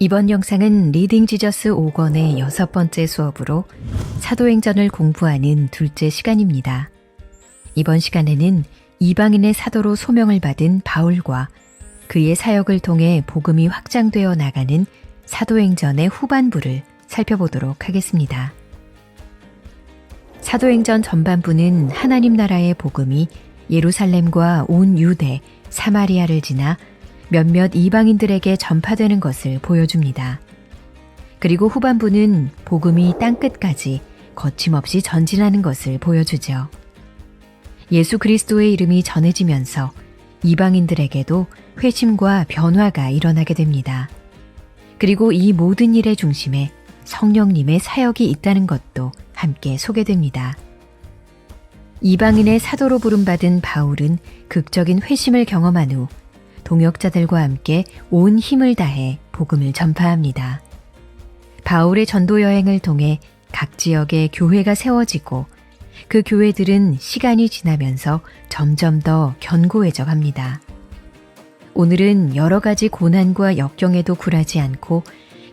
이번 영상은 리딩 지저스 5권의 여섯 번째 수업으로 사도행전을 공부하는 둘째 시간입니다. 이번 시간에는 이방인의 사도로 소명을 받은 바울과 그의 사역을 통해 복음이 확장되어 나가는 사도행전의 후반부를 살펴보도록 하겠습니다. 사도행전 전반부는 하나님 나라의 복음이 예루살렘과 온 유대, 사마리아를 지나 몇몇 이방인들에게 전파되는 것을 보여줍니다. 그리고 후반부는 복음이 땅끝까지 거침없이 전진하는 것을 보여주죠. 예수 그리스도의 이름이 전해지면서 이방인들에게도 회심과 변화가 일어나게 됩니다. 그리고 이 모든 일의 중심에 성령님의 사역이 있다는 것도 함께 소개됩니다. 이방인의 사도로 부름받은 바울은 극적인 회심을 경험한 후 동역자들과 함께 온 힘을 다해 복음을 전파합니다. 바울의 전도 여행을 통해 각 지역에 교회가 세워지고 그 교회들은 시간이 지나면서 점점 더 견고해져 갑니다. 오늘은 여러 가지 고난과 역경에도 굴하지 않고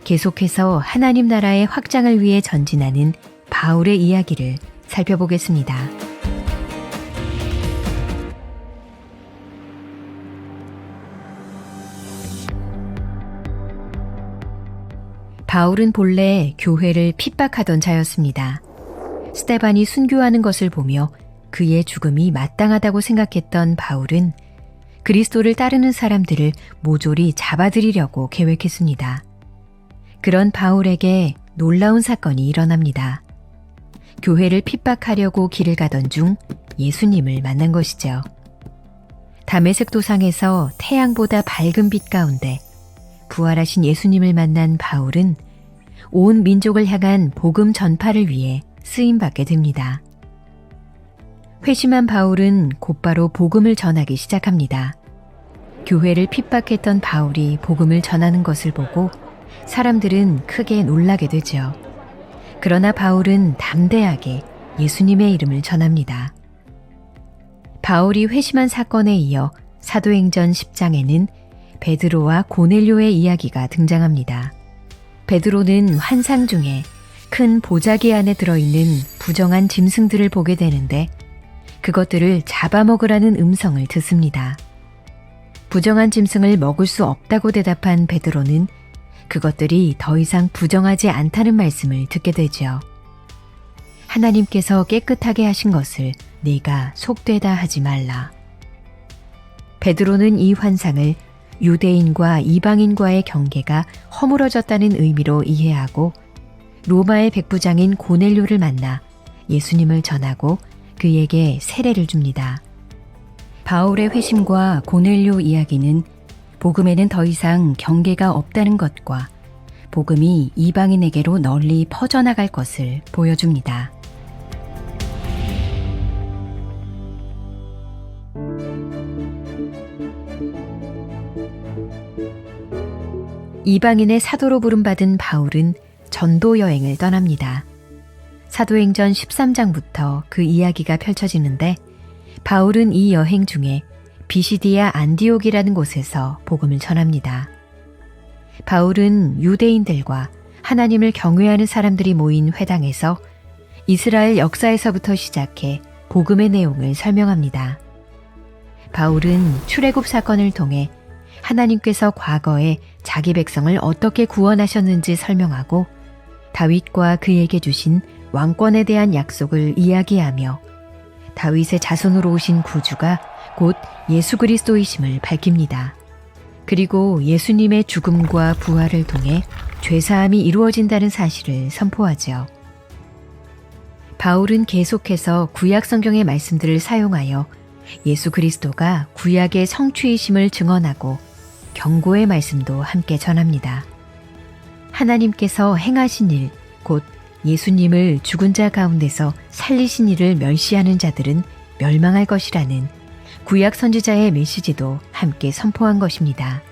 계속해서 하나님 나라의 확장을 위해 전진하는 바울의 이야기를 살펴보겠습니다. 바울은 본래 교회를 핍박하던 자였습니다. 스테반이 순교하는 것을 보며 그의 죽음이 마땅하다고 생각했던 바울은 그리스도를 따르는 사람들을 모조리 잡아들이려고 계획했습니다. 그런 바울에게 놀라운 사건이 일어납니다. 교회를 핍박하려고 길을 가던 중 예수님을 만난 것이죠. 담에색 도상에서 태양보다 밝은 빛 가운데 부활하신 예수님을 만난 바울은 온 민족을 향한 복음 전파를 위해 쓰임 받게 됩니다. 회심한 바울은 곧바로 복음을 전하기 시작합니다. 교회를 핍박했던 바울이 복음을 전하는 것을 보고 사람들은 크게 놀라게 되죠. 그러나 바울은 담대하게 예수님의 이름을 전합니다. 바울이 회심한 사건에 이어 사도행전 10장에는 베드로와 고넬료의 이야기가 등장합니다. 베드로는 환상 중에 큰 보자기 안에 들어있는 부정한 짐승들을 보게 되는데 그것들을 잡아먹으라는 음성을 듣습니다. 부정한 짐승을 먹을 수 없다고 대답한 베드로는 그것들이 더 이상 부정하지 않다는 말씀을 듣게 되죠. 하나님께서 깨끗하게 하신 것을 내가 속되다 하지 말라. 베드로는 이 환상을 유대인과 이방인과의 경계가 허물어졌다는 의미로 이해하고 로마의 백부장인 고넬료를 만나 예수님을 전하고 그에게 세례를 줍니다. 바울의 회심과 고넬료 이야기는 복음에는 더 이상 경계가 없다는 것과 복음이 이방인에게로 널리 퍼져나갈 것을 보여줍니다. 이방인의 사도로 부름받은 바울은 전도 여행을 떠납니다. 사도행전 13장부터 그 이야기가 펼쳐지는데 바울은 이 여행 중에 비시디아 안디옥이라는 곳에서 복음을 전합니다. 바울은 유대인들과 하나님을 경외하는 사람들이 모인 회당에서 이스라엘 역사에서부터 시작해 복음의 내용을 설명합니다. 바울은 출애굽 사건을 통해 하나님께서 과거에 자기 백성을 어떻게 구원하셨는지 설명하고 다윗과 그에게 주신 왕권에 대한 약속을 이야기하며 다윗의 자손으로 오신 구주가 곧 예수 그리스도이심을 밝힙니다. 그리고 예수님의 죽음과 부활을 통해 죄사함이 이루어진다는 사실을 선포하죠. 바울은 계속해서 구약 성경의 말씀들을 사용하여 예수 그리스도가 구약의 성취이심을 증언하고 경고의 말씀도 함께 전합니다. 하나님께서 행하신 일, 곧 예수님을 죽은 자 가운데서 살리신 일을 멸시하는 자들은 멸망할 것이라는 구약 선지자의 메시지도 함께 선포한 것입니다.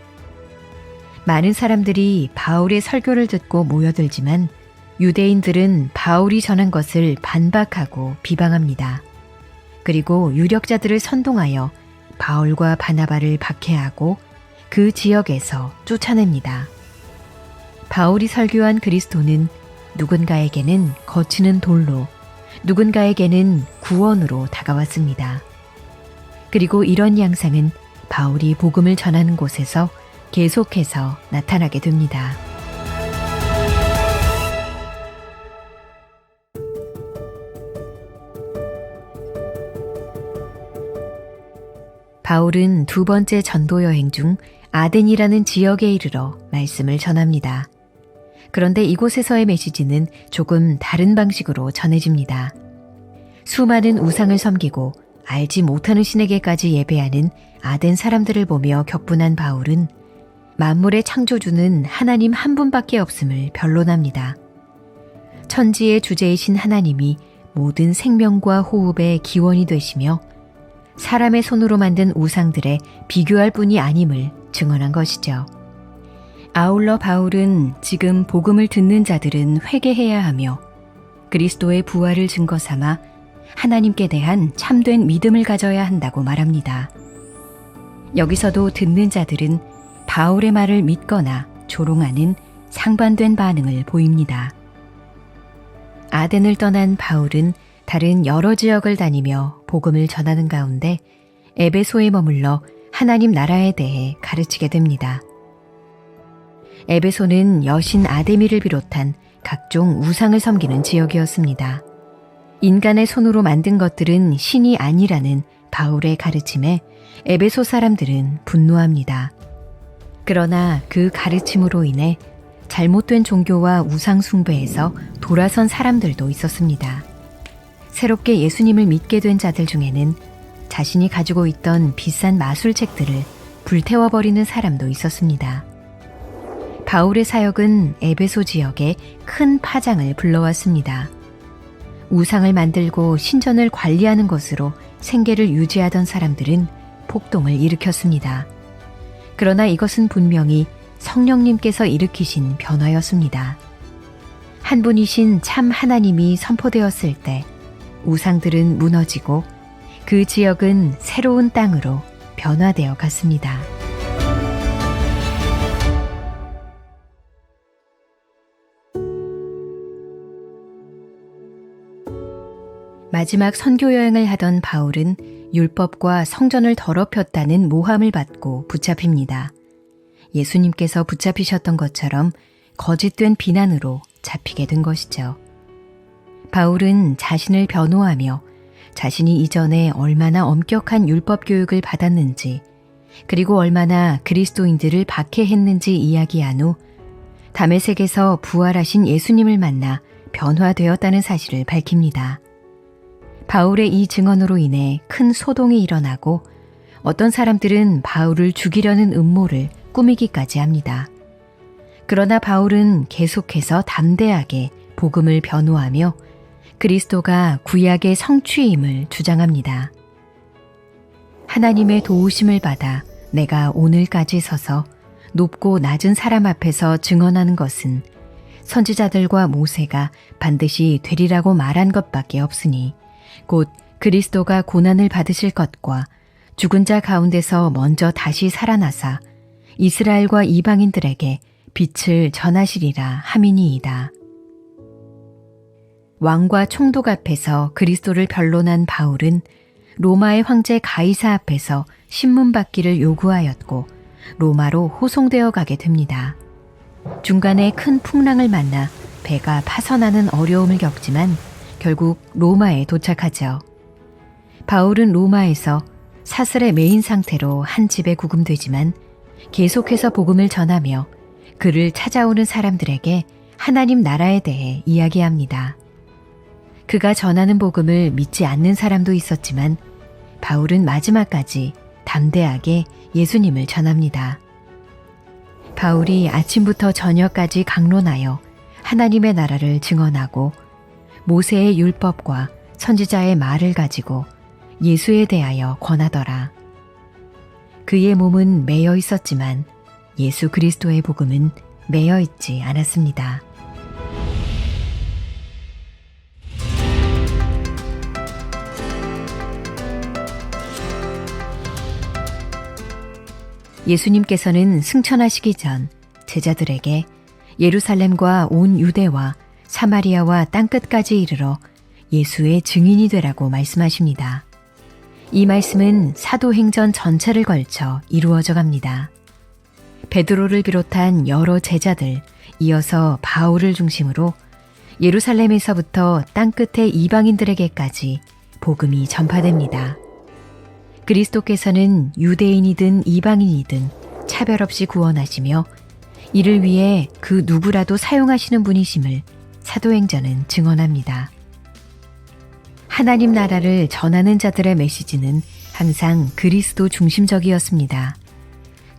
많은 사람들이 바울의 설교를 듣고 모여들지만 유대인들은 바울이 전한 것을 반박하고 비방합니다. 그리고 유력자들을 선동하여 바울과 바나바를 박해하고 그 지역에서 쫓아냅니다. 바울이 설교한 그리스도는 누군가에게는 거치는 돌로, 누군가에게는 구원으로 다가왔습니다. 그리고 이런 양상은 바울이 복음을 전하는 곳에서 계속해서 나타나게 됩니다. 바울은 두 번째 전도 여행 중 아덴이라는 지역에 이르러 말씀을 전합니다. 그런데 이곳에서의 메시지는 조금 다른 방식으로 전해집니다. 수많은 우상을 섬기고 알지 못하는 신에게까지 예배하는 아덴 사람들을 보며 격분한 바울은 만물의 창조주는 하나님 한 분밖에 없음을 변론합니다. 천지의 주제이신 하나님이 모든 생명과 호흡의 기원이 되시며 사람의 손으로 만든 우상들에 비교할 뿐이 아님을 증언한 것이죠. 아울러 바울은 지금 복음을 듣는 자들은 회개해야 하며 그리스도의 부활을 증거 삼아 하나님께 대한 참된 믿음을 가져야 한다고 말합니다. 여기서도 듣는 자들은 바울의 말을 믿거나 조롱하는 상반된 반응을 보입니다. 아덴을 떠난 바울은 다른 여러 지역을 다니며 복음을 전하는 가운데 에베소에 머물러 하나님 나라에 대해 가르치게 됩니다. 에베소는 여신 아데미를 비롯한 각종 우상을 섬기는 지역이었습니다. 인간의 손으로 만든 것들은 신이 아니라는 바울의 가르침에 에베소 사람들은 분노합니다. 그러나 그 가르침으로 인해 잘못된 종교와 우상숭배에서 돌아선 사람들도 있었습니다. 새롭게 예수님을 믿게 된 자들 중에는 자신이 가지고 있던 비싼 마술책들을 불태워버리는 사람도 있었습니다. 바울의 사역은 에베소 지역에 큰 파장을 불러왔습니다. 우상을 만들고 신전을 관리하는 것으로 생계를 유지하던 사람들은 폭동을 일으켰습니다. 그러나 이것은 분명히 성령님께서 일으키신 변화였습니다. 한 분이신 참 하나님이 선포되었을 때 우상들은 무너지고 그 지역은 새로운 땅으로 변화되어 갔습니다. 마지막 선교 여행을 하던 바울은 율법과 성전을 더럽혔다는 모함을 받고 붙잡힙니다. 예수님께서 붙잡히셨던 것처럼 거짓된 비난으로 잡히게 된 것이죠. 바울은 자신을 변호하며 자신이 이전에 얼마나 엄격한 율법 교육을 받았는지, 그리고 얼마나 그리스도인들을 박해했는지 이야기한 후 담에색에서 부활하신 예수님을 만나 변화되었다는 사실을 밝힙니다. 바울의 이 증언으로 인해 큰 소동이 일어나고 어떤 사람들은 바울을 죽이려는 음모를 꾸미기까지 합니다. 그러나 바울은 계속해서 담대하게 복음을 변호하며 그리스도가 구약의 성취임을 주장합니다. 하나님의 도우심을 받아 내가 오늘까지 서서 높고 낮은 사람 앞에서 증언하는 것은 선지자들과 모세가 반드시 되리라고 말한 것밖에 없으니 곧 그리스도가 고난을 받으실 것과 죽은 자 가운데서 먼저 다시 살아나사 이스라엘과 이방인들에게 빛을 전하시리라 함이니이다. 왕과 총독 앞에서 그리스도를 변론한 바울은 로마의 황제 가이사 앞에서 신문 받기를 요구하였고 로마로 호송되어 가게 됩니다. 중간에 큰 풍랑을 만나 배가 파선하는 어려움을 겪지만 결국 로마에 도착하죠. 바울은 로마에서 사슬의 메인 상태로 한 집에 구금되지만 계속해서 복음을 전하며 그를 찾아오는 사람들에게 하나님 나라에 대해 이야기합니다. 그가 전하는 복음을 믿지 않는 사람도 있었지만 바울은 마지막까지 담대하게 예수님을 전합니다. 바울이 아침부터 저녁까지 강론하여 하나님의 나라를 증언하고 모세의 율법과 선지자의 말을 가지고 예수에 대하여 권하더라. 그의 몸은 매여 있었지만 예수 그리스도의 복음은 매여 있지 않았습니다. 예수님께서는 승천하시기 전 제자들에게 예루살렘과 온 유대와 사마리아와 땅끝까지 이르러 예수의 증인이 되라고 말씀하십니다. 이 말씀은 사도행전 전체를 걸쳐 이루어져 갑니다. 베드로를 비롯한 여러 제자들, 이어서 바울을 중심으로 예루살렘에서부터 땅끝의 이방인들에게까지 복음이 전파됩니다. 그리스도께서는 유대인이든 이방인이든 차별 없이 구원하시며 이를 위해 그 누구라도 사용하시는 분이심을 사도행전은 증언합니다. 하나님 나라를 전하는 자들의 메시지는 항상 그리스도 중심적이었습니다.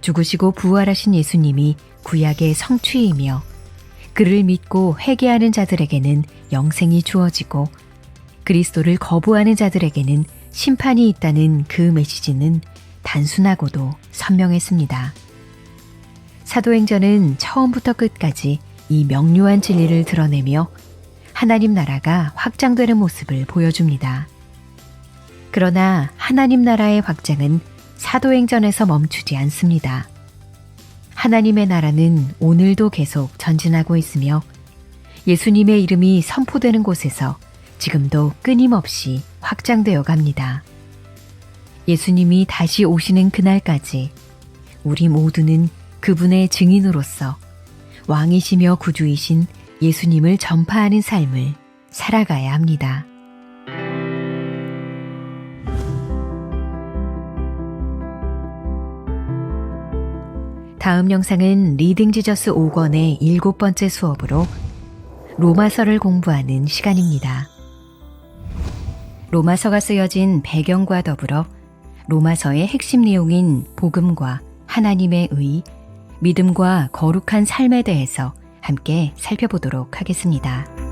죽으시고 부활하신 예수님이 구약의 성취이며 그를 믿고 회개하는 자들에게는 영생이 주어지고 그리스도를 거부하는 자들에게는 심판이 있다는 그 메시지는 단순하고도 선명했습니다. 사도행전은 처음부터 끝까지 이 명료한 진리를 드러내며 하나님 나라가 확장되는 모습을 보여줍니다. 그러나 하나님 나라의 확장은 사도행전에서 멈추지 않습니다. 하나님의 나라는 오늘도 계속 전진하고 있으며 예수님의 이름이 선포되는 곳에서 지금도 끊임없이 확장되어 갑니다. 예수님이 다시 오시는 그날까지 우리 모두는 그분의 증인으로서 왕이시며 구주이신 예수님을 전파하는 삶을 살아가야 합니다. 다음 영상은 리딩 지저스 5권의 일곱 번째 수업으로 로마서를 공부하는 시간입니다. 로마서가 쓰여진 배경과 더불어 로마서의 핵심 내용인 복음과 하나님의 의, 믿음과 거룩한 삶에 대해서 함께 살펴보도록 하겠습니다.